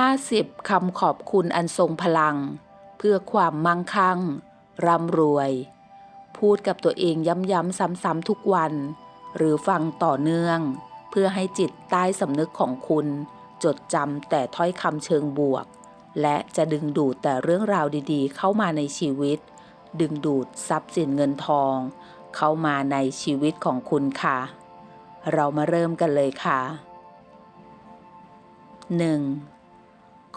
50 คำขอบคุณอันทรงพลัง เพื่อความมั่งคั่ง ร่ำรวย พูดกับตัวเองย้ำๆซ้ำๆทุกวัน หรือฟังต่อเนื่อง เพื่อให้จิตใต้สำนึกของคุณ จดจำแต่ถ้อยคำเชิงบวก และจะดึงดูดแต่เรื่องราวดีๆ เข้ามาในชีวิต ดึงดูดทรัพย์สินเงินทอง เข้ามาในชีวิตของคุณค่ะ เรามาเริ่มกันเลยค่ะ 1.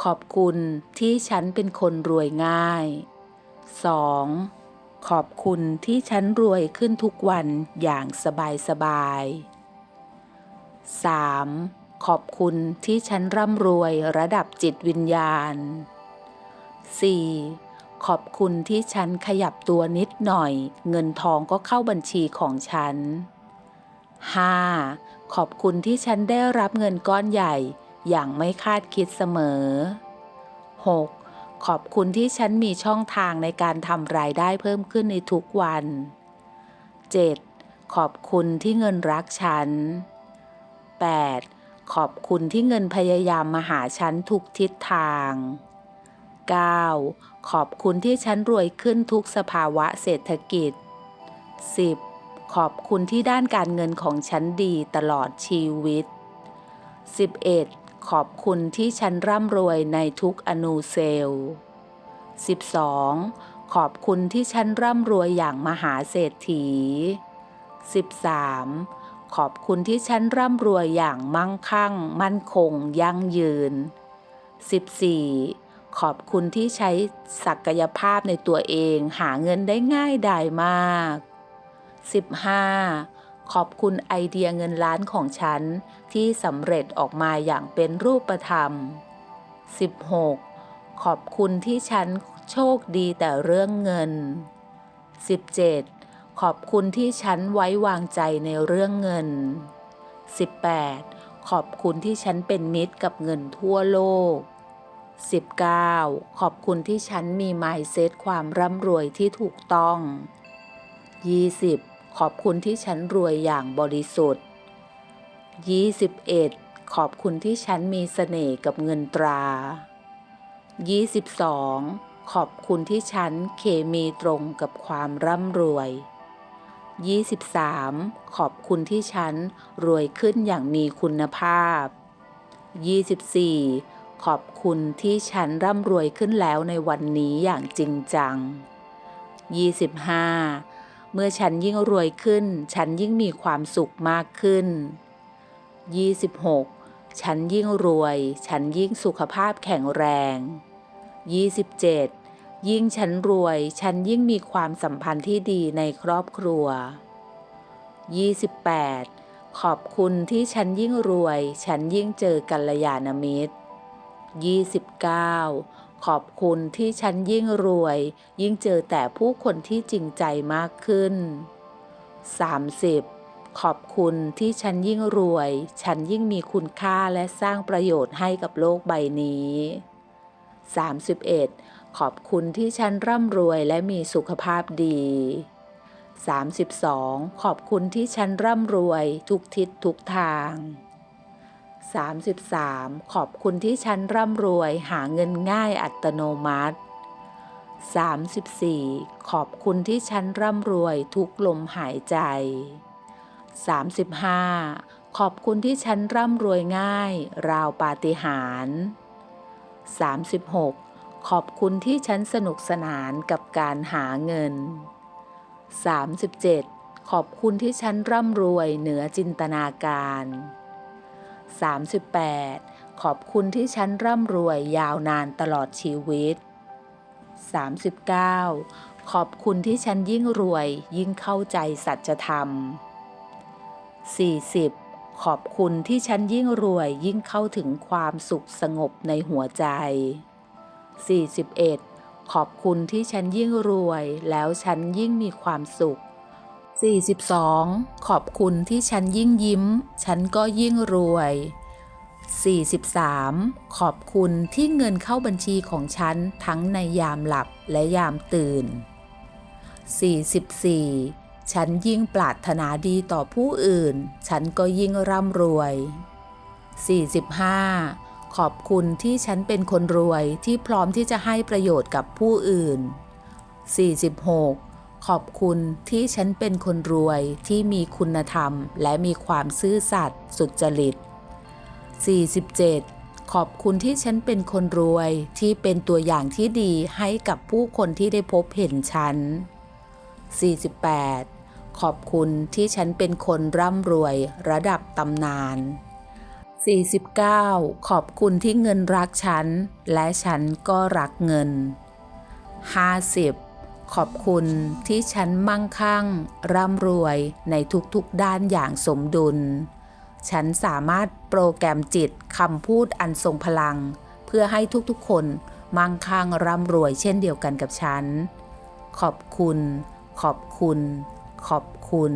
ขอบคุณที่ฉันเป็นคนรวยง่าย 2. ขอบคุณที่ฉันรวยขึ้นทุกวันอย่างสบายสบายๆ 3. ขอบคุณที่ฉันร่ำรวยระดับจิตวิญญาณ 4. ขอบคุณที่ฉันขยับตัวนิดหน่อย เงินทองก็เข้าบัญชีของฉัน 5. ขอบคุณที่ฉันได้รับเงินก้อนใหญ่ อย่างไม่คาดคิดเสมอ 6. ขอบคุณที่ฉันมีช่องทางในการทำรายได้เพิ่มขึ้นในทุกวัน 7. ขอบคุณที่เงินรักฉัน 8. ขอบคุณที่เงินพยายามมาหาฉันทุกทิศทาง 9. ขอบคุณที่ฉันรวยขึ้นทุกสภาวะเศรษฐกิจ 10. ขอบคุณที่ด้านการเงินของฉันดีตลอดชีวิต 11. ขอบคุณที่ฉันร่ำรวยในทุกอนูเซลล์ 12. ขอบคุณที่ฉันร่ำรวยอย่างมหาเศรษฐี 13. ขอบคุณที่ฉันร่ำรวยอย่างมั่งคั่ง มั่นคง ยั่งยืน 14. ขอบคุณที่ใช้ศักยภาพในตัวเอง หาเงินได้ง่ายดายมาก 15. ขอบคุณไอเดียเงินล้านของฉัน ที่สำเร็จออกมาอย่างเป็นรูปธรรม 16. ขอบคุณที่ฉันโชคดีแต่เรื่องเงิน 17. ขอบคุณที่ฉันไว้วางใจในเรื่องเงิน 18. ขอบคุณที่ฉันเป็นมิตรกับเงินทั่วโลก 19. ขอบคุณที่ฉันมีไมเซ็ตความร่ำรวยที่ถูกต้อง 20. ขอบคุณที่ฉันรวยอย่างบริสุทธิ์ 21. ขอบคุณที่ฉันมีเสน่ห์กับเงินตรา 22. ขอบคุณที่ฉันเคมีตรงกับความร่ำรวย 23. ขอบคุณที่ฉันรวยขึ้นอย่างมีคุณภาพ 24. ขอบคุณที่ฉันร่ำรวยขึ้นแล้วในวันนี้อย่างจริงจัง 25. เมื่อฉันยิ่งรวยขึ้น ฉันยิ่งมีความสุขมากขึ้น 26. ฉันยิ่งรวย ฉันยิ่งสุขภาพแข็งแรง 27. ยิ่งฉันรวย ฉันยิ่งมีความสัมพันธ์ที่ดีในครอบครัว 28. ขอบคุณที่ฉันยิ่งรวย ฉันยิ่งเจอกัลยาณมิตร 29. ขอบคุณที่ฉันยิ่งรวย ยิ่งเจอแต่ผู้คนที่จริงใจมากขึ้น 30. ขอบคุณที่ฉันยิ่งรวย ฉันยิ่งมีคุณค่าและสร้างประโยชน์ให้กับโลกใบนี้ 31. ขอบคุณที่ฉันร่ำรวยและมีสุขภาพดี 32. ขอบคุณที่ฉันร่ำรวยทุกทิศทุกทาง 33. ขอบคุณที่ฉันร่ำรวยหาเงินง่ายอัตโนมัติ 34. ขอบคุณที่ฉันร่ำรวยทุกลมหายใจ 35. ขอบคุณที่ฉันร่ำรวยง่าย ราวปาฏิหาริย์ 36. ขอบคุณที่ฉันสนุกสนานกับการหาเงิน 37. ขอบคุณที่ฉันร่ำรวยเหนือจินตนาการ 38. ขอบคุณที่ฉันร่ำรวยยาวนานตลอดชีวิต 39. ขอบคุณที่ฉันยิ่งรวยยิ่งเข้าใจสัจธรรม 40. ขอบคุณที่ฉันยิ่งรวยยิ่งเข้าถึงความสุขสงบในหัวใจ 41. ขอบคุณที่ฉันยิ่งรวยแล้วฉันยิ่งมีความสุข 42. ขอบคุณที่ฉันยิ่งยิ้ม ฉันก็ยิ่งรวย 43. ขอบคุณที่เงินเข้าบัญชีของฉันทั้งในยามหลับและยามตื่น 44. ฉันยิ่งปรารถนาดีต่อผู้อื่น ฉันก็ยิ่งร่ำรวย 45. ขอบคุณที่ฉันเป็นคนรวยที่พร้อมที่จะให้ประโยชน์กับผู้อื่น 46 ขอบคุณที่ฉันเป็นคนรวยที่มีคุณธรรม และมีความซื่อสัตย์สุจริต 47ขอบคุณที่ฉันเป็นคนรวยที่เป็นตัวอย่างที่ดีให้กับผู้คนที่ได้พบเห็นฉัน 48 ขอบคุณที่ฉันเป็นคนร่ำรวยระดับตำนาน 49 ขอบคุณที่เงินรักฉัน และฉันก็รักเงิน 50 ขอบคุณที่ฉันมั่งคั่ง ร่ำรวยในทุกๆด้านอย่างสมดุล ฉันสามารถโปรแกรมจิตคำพูดอันทรงพลัง เพื่อให้ทุกๆคนมั่งคั่งร่ำรวยเช่นเดียวกันกับฉัน ขอบคุณ ขอบคุณ ขอบคุณ